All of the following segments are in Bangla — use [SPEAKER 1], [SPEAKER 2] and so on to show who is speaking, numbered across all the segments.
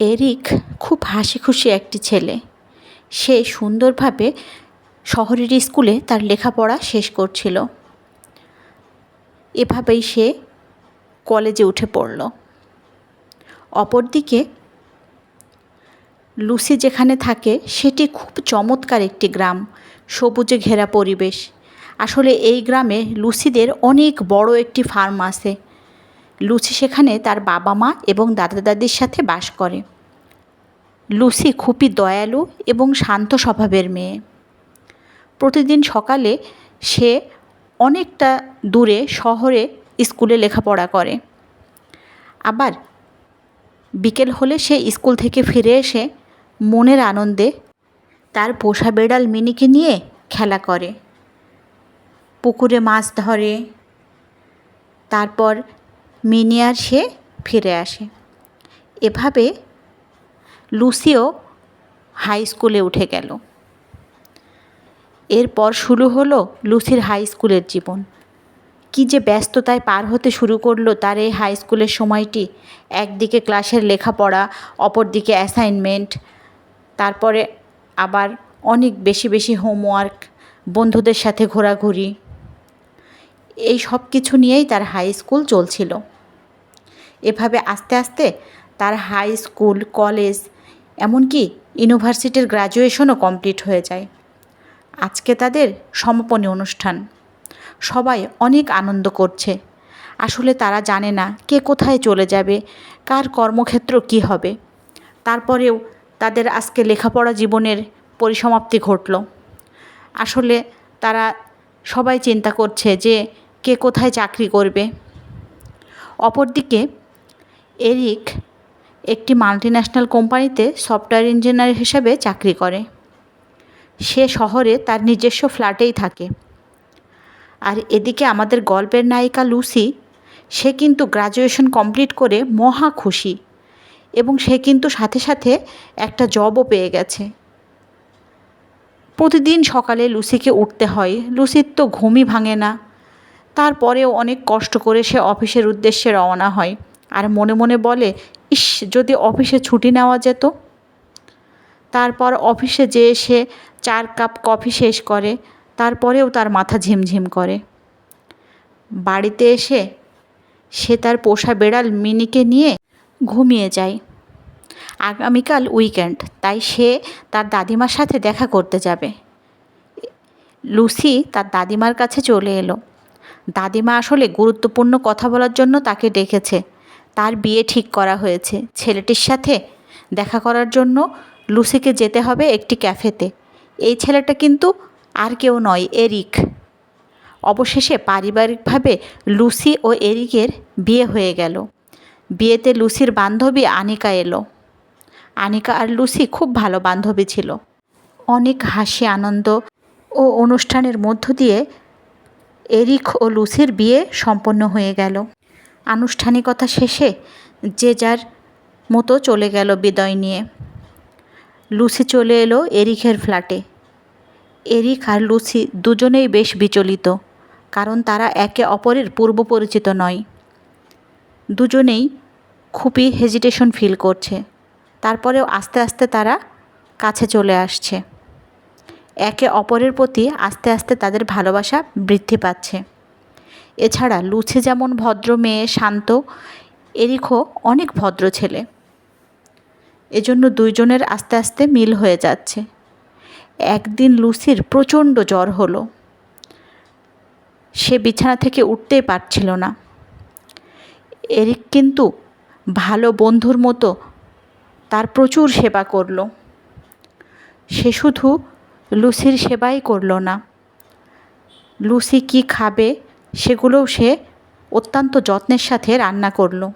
[SPEAKER 1] এরিক খুব হাসি খুশি একটি ছেলে। সে সুন্দরভাবে শহরের স্কুলে তার লেখাপড়া শেষ করছিল। এভাবেই সে কলেজে উঠে পড়ল। অপরদিকে লুসি যেখানে থাকে, সেটি খুব চমৎকার একটি গ্রাম, সবুজে ঘেরা পরিবেশ। আসলে এই গ্রামে লুসিদের অনেক বড় একটি ফার্ম আছে। লুসি সেখানে তার বাবা মা এবং দাদা দাদির সাথে বাস করে। লুসি খুবই দয়ালু এবং শান্ত স্বভাবের মেয়ে। প্রতিদিন সকালে সে অনেকটা দূরে শহরে স্কুলে লেখাপড়া করে। আবার বিকেল হলে সে স্কুল থেকে ফিরে এসে মনের আনন্দে তার পোষা বেড়াল মিনিকে নিয়ে খেলা করে। পুকুরে মাছ ধরে, তারপর মিনি আর সে ফিরে আসে। এভাবে লুসিও হাই স্কুলে উঠে গেল। এরপর শুরু হলো লুসির হাই স্কুলের জীবন। কী যে ব্যস্ততায় পার হতে শুরু করল তার এই হাই স্কুলের সময়টি। একদিকে ক্লাসের লেখাপড়া, অপরদিকে অ্যাসাইনমেন্ট, তারপরে আবার অনেক বেশি বেশি হোমওয়ার্ক, বন্ধুদের সাথে ঘোরাঘুরি। এই সব কিছু নিয়েই তার হাই স্কুল চলছিল। এভাবে আস্তে আস্তে তার হাই স্কুল কলেজ এমনকি ইউনিভার্সিটির গ্রাজুয়েশনও কমপ্লিট হয়ে যায়। আজকে তাদের সমাপনী অনুষ্ঠান। সবাই অনেক আনন্দ করছে। আসলে তারা জানে না কে কোথায় চলে যাবে, কার কর্মক্ষেত্র কী হবে। তারপরেও তাদের আজকে লেখাপড়া জীবনের পরিসমাপ্তি ঘটল। আসলে তারা সবাই চিন্তা করছে যে কে কোথায় চাকরি করবে? অপরদিকে, এরিক একটি মাল্টিন্যাশনাল কোম্পানিতে সফটওয়্যার ইঞ্জিনিয়ার হিসাবে চাকরি করে। সে শহরে তার নিজস্ব ফ্ল্যাটেই থাকে। আর এদিকে আমাদের গল্পের নায়িকা লুসি, সে কিন্তু গ্রাজুয়েশন কমপ্লিট করে মহা খুশি এবং সে কিন্তু সাথে সাথে একটা জবও পেয়ে গেছে। প্রতিদিন সকালে লুসিকে উঠতে হয়। লুসির তো ঘুমই ভাঙে না। তারপরেও অনেক কষ্ট করে সে অফিসের উদ্দেশ্যে রওনা হয়। আর মনে মনে বলে, ইস, যদি অফিসে ছুটি নেওয়া যেত? তারপর অফিসে যেয়ে সে চার কাপ কফি শেষ করে, তারপরেও তার মাথা ঝিমঝিম করে। বাড়িতে এসে সে তার পোষা বেড়াল মিনিকে নিয়ে ঘুমিয়ে যায়। আগামীকাল উইকেন্ড, তাই সে তার দাদিমার সাথে দেখা করতে যাবে। লুসি তার দাদিমার কাছে চলে এলো। দাদিমা আসলে গুরুত্বপূর্ণ কথা বলার জন্য তাকে ডেকেছে। তার বিয়ে ঠিক করা হয়েছে। ছেলেটির সাথে দেখা করার জন্য লুসিকে যেতে হবে একটি ক্যাফেতে। এই ছেলেটা কিন্তু আর কেউ নয়, এরিক। অবশেষে পারিবারিকভাবে লুসি ও এরিকের বিয়ে হয়ে গেল। বিয়েতে লুসির বান্ধবী আনিকা এলো। আনিকা আর লুসি খুব ভালো বান্ধবী ছিল। অনেক হাসি, আনন্দ ও অনুষ্ঠানের মধ্য দিয়ে এরিক ও লুসির বিয়ে সম্পন্ন হয়ে গেল। আনুষ্ঠানিকতা শেষে যে যার মতো চলে গেল বিদায় নিয়ে। লুসি চলে এলো এরিকের ফ্ল্যাটে। এরিক আর লুসি দুজনেই বেশ বিচলিত, কারণ তারা একে অপরের পূর্ব পরিচিত নয়। দুজনেই খুবই হেজিটেশন ফিল করছে। তারপরেও আস্তে আস্তে তারা কাছে চলে আসছে। একে অপরের প্রতি আস্তে আস্তে তাদের ভালোবাসা বৃদ্ধি পাচ্ছে। এছাড়া লুচি যেমন ভদ্র মেয়ে, শান্ত, এরিখও অনেক ভদ্র ছেলে। এজন্য দুইজনের আস্তে আস্তে মিল হয়ে যাচ্ছে। একদিন লুসির প্রচণ্ড জ্বর হলো। সে বিছানা থেকে উঠতেই পারছিল না। এরিক কিন্তু ভালো বন্ধুর মতো তার প্রচুর সেবা করল। সে শুধু লুসির সেবাই করল না। লুসি কি খাবে সেগুলোও সে অত্যন্ত যত্নের সাথে রান্না করল।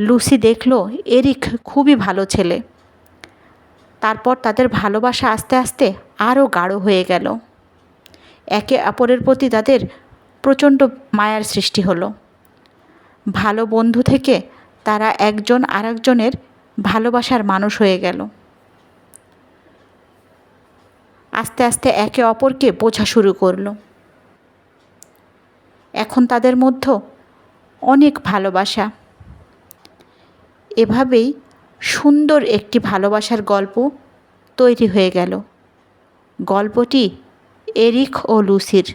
[SPEAKER 1] লুসি দেখল, এরিক খুবই ভালো ছেলে। তারপর তাদের ভালোবাসা আস্তে আস্তে আরও গাঢ় হয়ে গেল। একে অপরের প্রতি তাদের প্রচণ্ড মায়ার সৃষ্টি হলো। ভালো বন্ধু থেকে তারা একজন আরেকজনের ভালোবাসার মানুষ হয়ে গেল। আস্তে আস্তে একে অপরকে বোঝা শুরু করল। এখন তাদের মধ্যে অনেক ভালোবাসা। এভাবেই সুন্দর একটি ভালোবাসার গল্প তৈরি হয়ে গেল। গল্পটি এরিক ও লুসির।